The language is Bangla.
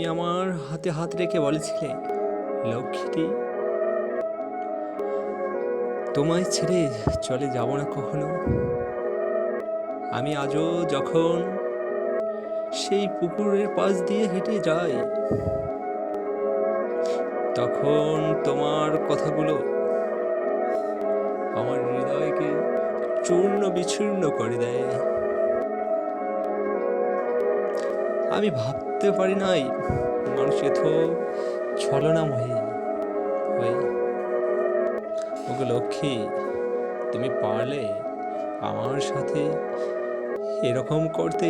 তুমি আমার হাতে হাত রেখে বলেছিলে, লক্ষ্মীটি, তোমায় ছেড়ে চলে যাব না কখনো। আমি আজও যখন সেই পুকুরের পাশ দিয়ে হেঁটে যাই, তখন তোমার কথাগুলো আমার হৃদয়কে চূর্ণ বিচূর্ণ করে দেয়। আমি ভাবতে পারি নাই, মানুষ এত ছলনাময়ী ওই, ওগো লক্ষ্মী, তুমি পারলে আমার সাথে এরকম করতে